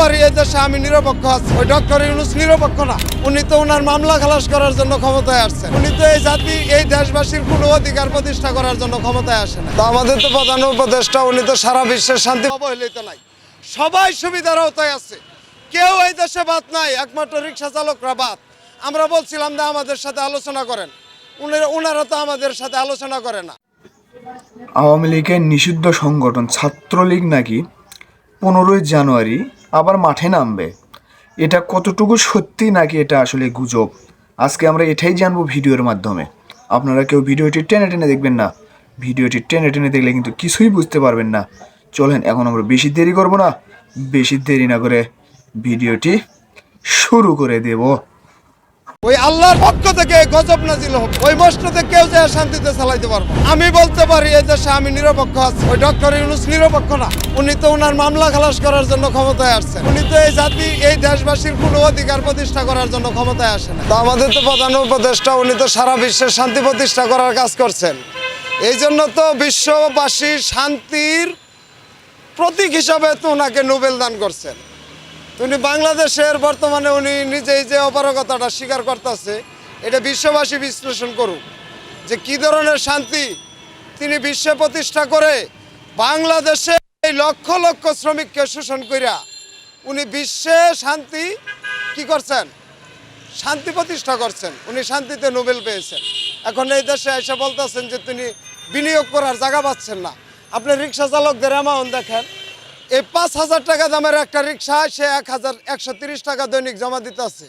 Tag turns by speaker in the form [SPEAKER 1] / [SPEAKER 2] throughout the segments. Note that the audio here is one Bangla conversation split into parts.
[SPEAKER 1] পারি এই দেশে আমি নিরপেক্ষ আছি। ওই ডক্টর ইউনুস নিরপেক্ষ না। উনি তো ওনার মামলা খালাস করার জন্য ক্ষমতায় আসছেন। উনি তো এই জাতি, এই দেশবাসীর কোনো অধিকার প্রতিষ্ঠা করার জন্য ক্ষমতায় আসেন তো আমাদের তো প্রধান উপদেষ্টা, উনি তো সারা বিশ্বের শান্তি অবহেলিত নাই। সবাই সুবিধার আওতায় আছে। কেউ এই দেশে বাদ নাই, একমাত্র রিক্সা চালকরা বাদ। আমরা বলছিলাম যে আমাদের সাথে আলোচনা করেন। ওনারা তো আমাদের সাথে আলোচনা করে না।
[SPEAKER 2] আওয়ামী লীগের নিষিদ্ধ সংগঠন ছাত্রলীগ নাকি পনেরোই জানুয়ারি আবার মাঠে নামবে। এটা কতটুকু সত্যি নাকি এটা আসলে গুজব? আজকে আমরা এটাই জানব ভিডিওর মাধ্যমে। আপনারা কেউ ভিডিওটি টেনে টেনে দেখবেন না। ভিডিওটি টেনে টেনে দেখলে কিন্তু কিছুই বুঝতে পারবেন না। চলেন, এখন আমরা বেশি দেরি করব না। বেশি দেরি না করে ভিডিওটি শুরু করে দেবো।
[SPEAKER 1] ওই আল্লাহর পক্ষ থেকে গজব নাজিল হবে ওই মসজিদে কেউ যে শান্তিতে চালাইতে পারব আমি বলতে পারি, এই দেশে আমি নিরপেক্ষ আছি। ওই ডক্টর ইউনুস নিরপেক্ষ না। উনি তো উনার মামলা খালাস করার জন্য ক্ষমতায় আসছেন। উনি তো এই জাতি, এই দেশবাসীর কোনো অধিকার প্রতিষ্ঠা করার জন্য ক্ষমতায় আসেন তো আমাদের তো প্রধান উপদেষ্টা, উনি তো সারা বিশ্বের শান্তি প্রতিষ্ঠা করার কাজ করছেন। এই জন্য তো বিশ্ববাসী শান্তির প্রতীক হিসাবে তো ওনাকে নোবেল দান করছেন। উনি বাংলাদেশের বর্তমানে উনি নিজেই যে অপারগতাটা স্বীকার করতেছে, এটা বিশ্ববাসী বিশ্লেষণ করুক যে কি ধরনের শান্তি তিনি বিশ্বে প্রতিষ্ঠা করে বাংলাদেশে এই লক্ষ লক্ষ শ্রমিককে শোষণ করিয়া উনি বিশ্বে শান্তি কি করছেন? শান্তি প্রতিষ্ঠা করছেন। উনি শান্তিতে নোবেল পেয়েছেন। এখন এই দেশে এসে বলতেছেন যে তিনি বিনিয়োগ করার জায়গা পাচ্ছেন না। আপনি রিক্সা চালকদের অ্যামাউন্ট দেখেন। এই পাঁচ হাজার টাকা দামের একটা রিক্সা, সে এক হাজার একশো তিরিশ টাকা দৈনিক জমা দিতে আছে।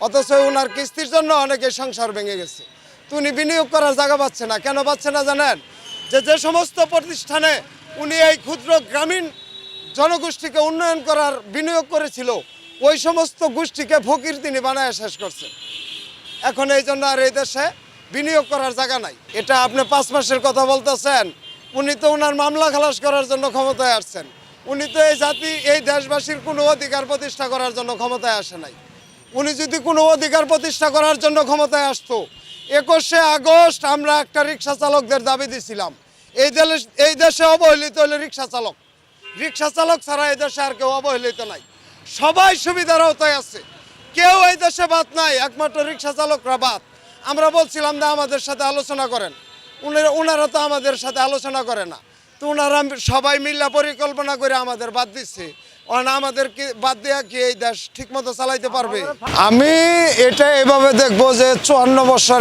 [SPEAKER 1] অথচ ওনার কিস্তির জন্য অনেকে সংসার ভেঙে গেছে। তো উনি বিনিয়োগ করার জায়গা পাচ্ছে না। কেন পাচ্ছে না জানেন? যে যে সমস্ত প্রতিষ্ঠানে উনি এই ক্ষুদ্র গ্রামীণ জনগোষ্ঠীকে উন্নয়ন করার বিনিয়োগ করেছিল, ওই সমস্ত গোষ্ঠীকে ফকির তিনি বানায় শেষ করছেন। এখন এই জন্য আর এই দেশে বিনিয়োগ করার জায়গা নাই। এটা আপনি পাঁচ মাসের কথা বলতেছেন, উনি তো ওনার মামলা খালাস করার জন্য ক্ষমতায় আসছেন। উনি তো এই জাতি, এই দেশবাসীর কোনো অধিকার প্রতিষ্ঠা করার জন্য ক্ষমতায় আসে নাই। উনি যদি কোনো অধিকার প্রতিষ্ঠা করার জন্য ক্ষমতায় আসতো, একুশে আগস্ট আমরা একটা রিক্সা চালকদের দাবি দিছিলাম। এই দেশে এই দেশে অবহেলিত হলে রিক্সা চালক। রিক্সা চালক ছাড়া এই দেশে আর কেউ অবহেলিত নাই। সবাই সুবিধার আওতায় আছে। কেউ এই দেশে বাদ নাই, একমাত্র রিক্সা চালকরা বাদ। আমরা বলছিলাম যে আমাদের সাথে আলোচনা করেন। উনি- ওনারা তো আমাদের সাথে আলোচনা করে না। তো ওনারা সবাই মিল্লা পরিকল্পনা করে আমাদের বাদ দিচ্ছে। কারণ আমাদের বাদ দেওয়া কি এই দেশ ঠিকমতো চালাইতে পারবে? আমি এটা এভাবে দেখব যে চুয়ান্ন বছর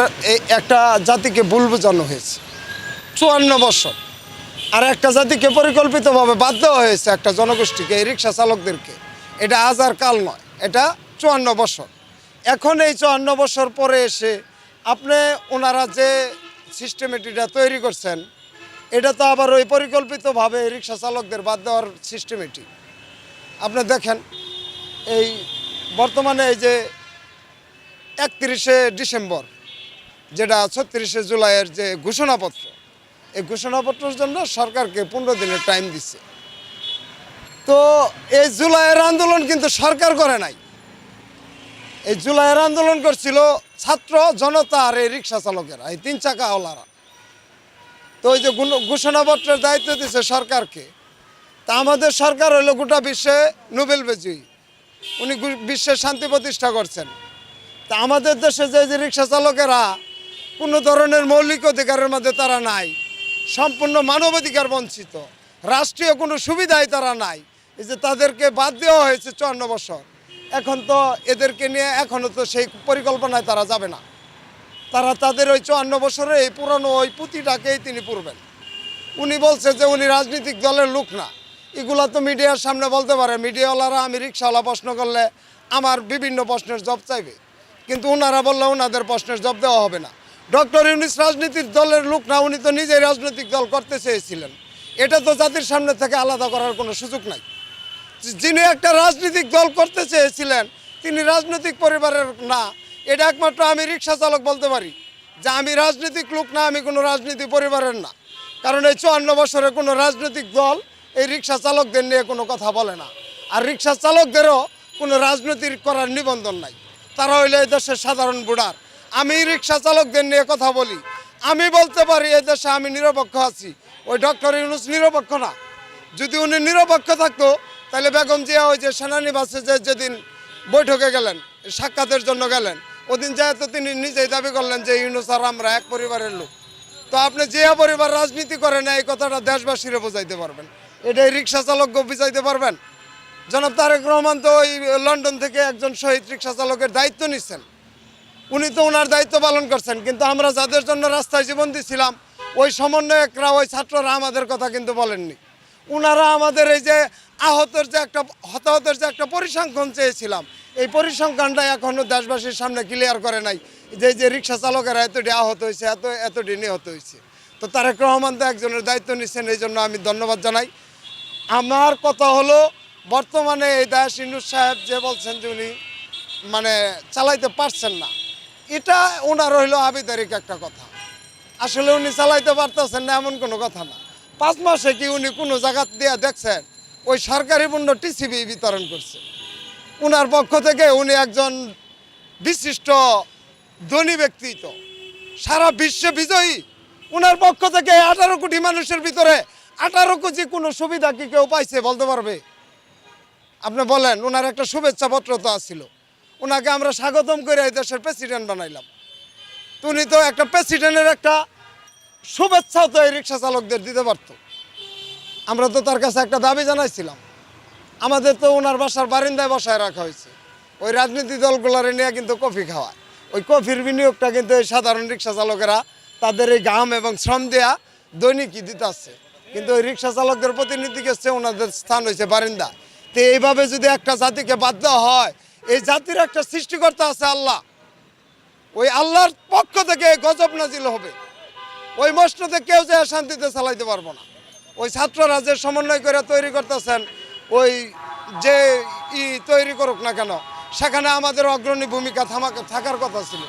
[SPEAKER 1] একটা জাতিকে ভুল বোঝানো হয়েছে। চুয়ান্ন বছর। আর একটা জাতিকে পরিকল্পিতভাবে বাধ্য হয়েছে একটা জনগোষ্ঠীকে, এই রিক্সা চালকদেরকে। এটা আজ আর কাল নয়, এটা চুয়ান্ন বছর। এখন এই চুয়ান্ন বছর পরে এসে আপনি ওনারা যে সিস্টেমেটিটা তৈরি করছেন এটা তো আবার ওই পরিকল্পিতভাবে রিক্সা চালকদের বাদ দেওয়ার সিস্টেমেটি আপনি দেখেন, এই বর্তমানে এই যে একত্রিশে ডিসেম্বর, যেটা ছত্রিশে জুলাইয়ের যে ঘোষণাপত্র, এই ঘোষণাপত্রের জন্য সরকারকে পনেরো দিনের টাইম দিচ্ছে। তো এই জুলাইয়ের আন্দোলন কিন্তু সরকার করে নাই। এই জুলাইয়ের আন্দোলন করছিল ছাত্র জনতা আর এই রিক্সা চালকেরা, এই তিন চাকাওয়ালারা। তো ওই যে ঘোষণাপত্রের দায়িত্ব দিচ্ছে সরকারকে। তা আমাদের সরকার হলো গোটা বিশ্বে নোবেল বিজয়ী। উনি বিশ্বে শান্তি প্রতিষ্ঠা করছেন। তা আমাদের দেশে যে যে রিক্সা চালকেরা কোনো ধরনের মৌলিক অধিকারের মধ্যে তারা নাই, সম্পূর্ণ মানবাধিকার বঞ্চিত, রাষ্ট্রীয় কোনো সুবিধাই তারা নাই, এই যে তাদেরকে বাদ দেওয়া হয়েছে চুয়ান্ন বছর। এখন তো এদেরকে নিয়ে এখনও তো সেই পরিকল্পনায় তারা যাবে না। তারা তাদের ওই চুয়ান্ন বছরে এই পুরনো ওই পুঁতিটাকেই তিনি পুরবেন। উনি বলছে যে উনি রাজনৈতিক দলের লোক না। এগুলা তো মিডিয়ার সামনে বলতে পারে, মিডিয়াওয়ালারা আমি রিক্সাওয়ালা প্রশ্ন করলে আমার বিভিন্ন প্রশ্নের জব চাইবে। কিন্তু ওনারা বললে ওনাদের প্রশ্নের জব দেওয়া হবে না। ডক্টর ইউনিস রাজনীতির দলের লোক না, উনি তো নিজেই রাজনৈতিক দল করতে চেয়েছিলেন। এটা তো জাতির সামনে থেকে আলাদা করার কোনো সুযোগ নাই। যিনি একটা রাজনৈতিক দল করতে চেয়েছিলেন, তিনি রাজনৈতিক পরিবারের না এটা একমাত্র আমি রিক্সা চালক বলতে পারি। যে আমি রাজনৈতিক লোক না, আমি কোনো রাজনীতি পরিবারের না। কারণ এই চুয়ান্ন বছরে কোনো রাজনৈতিক দল এই রিক্সা চালকদের নিয়ে কোনো কথা বলে না। আর রিক্সা চালকদেরও কোনো রাজনীতি করার নিবন্ধন নাই। তারা হইলে এই দেশের সাধারণ বুড়ার আমি রিক্সা চালকদের নিয়ে কথা বলি। আমি বলতে পারি, এই দেশে আমি নিরপেক্ষ আছি। ওই ডক্টর ইউনুস নিরপেক্ষ না। যদি উনি নিরপেক্ষ থাকতো, তাহলে বেগম জিয়া ওই যে সেনানিবাসে যে যেদিন বৈঠকে গেলেন, সাক্ষাতের জন্য গেলেন ওদিন যেহেতু তিনি নিজেই দাবি করলেন যে ইউনুস আর আমরা এক পরিবারের লোক। তো আপনি যে পরিবার রাজনীতি করেন এই কথাটা দেশবাসীরা বোঝাইতে পারবেন। এটাই রিক্সা চালককে বুঝাইতে পারবেন। জনাব তারেক রহমান তো ওই লন্ডন থেকে একজন শহীদ রিক্সা চালকের দায়িত্ব নিচ্ছেন। উনি তো ওনার দায়িত্ব পালন করছেন, কিন্তু আমরা যাদের জন্য রাস্তায় জীবন দিছিলাম, ওই সমন্বয়করা, ওই ছাত্ররা আমাদের কথা কিন্তু বলেননি। ওনারা আমাদের এই যে আহতের যে একটা হতাহতের যে একটা পরিসংখ্যান চেয়েছিলাম। এই পরিসংখ্যানটা এখনও দেশবাসীর সামনে ক্লিয়ার করে নাই। যে যে রিক্সা চালকেরা এতটি আহত হয়েছে, এত এতটি নিহত হয়েছে। তো তারেক রহমান তো একজনের দায়িত্ব নিচ্ছেন, এই জন্য আমি ধন্যবাদ জানাই। আমার কথা হলো, বর্তমানে এই দাস ইন্নুস সাহেব যে বলছেন যে উনি মানে চালাইতে পারছেন না, এটা ওনার হইল আবিদারিক একটা কথা। আসলে উনি চালাইতে পারতেছেন না, এমন কোনো কথা না। পাঁচ মাসে কি উনি কোনো জায়গা দিয়ে দেখছেন? ওই সরকারি পণ্য টিসিবি বিতরণ করছে। উনার পক্ষ থেকে উনি একজন বিশিষ্ট ধনী ব্যক্তি তো। সারা বিশ্বে বিজয়ী। উনার পক্ষ থেকে আঠারো কোটি মানুষের ভিতরে আঠারো কোটি কোনো সুবিধা কি কেউ পাইছে বলতে পারবে? আপনি বলেন ওনার একটা শুভেচ্ছা পত্র তো আসছিল ওনাকে আমরা স্বাগতম করে এই দেশের প্রেসিডেন্ট বানাইলাম। উনি তো একটা প্রেসিডেন্টের একটা শুভেচ্ছাও তো এই রিক্সা চালকদের দিতে পারতো। আমরা তো তার কাছে একটা দাবি জানাইছিলাম। আমাদের তো ওনার বাসার বারিন্দায় বসায় রাখা হয়েছে। ওই রাজনীতি দলগুলোরে নিয়ে কিন্তু কফি খাওয়ায়। ওই কফির বিনিয়োগটা কিন্তু এই সাধারণ রিক্সা চালকেরা তাদের এই ঘাম এবং শ্রম দেয়া দৈনিকই দিতে আসছে কিন্তু ওই রিক্সা চালকদের প্রতিনিধি গেছে ওনাদের স্থান হয়েছে বারিন্দা। তো এইভাবে যদি একটা জাতিকে দেওয়া হয়, এই জাতির একটা সৃষ্টিকর্তা আছে আল্লাহ। ওই আল্লাহর পক্ষ থেকে গজব নাজিল হবে। ওই মসজিদে কেউ যে শান্তিতে চালাইতে পারব না। ওই ছাত্ররা যে সমন্বয় করে তৈরি করতেছেন, ওই যে ই তৈরি করুক না কেন, সেখানে আমাদের অগ্রণী ভূমিকা থামা থাকার কথা ছিল।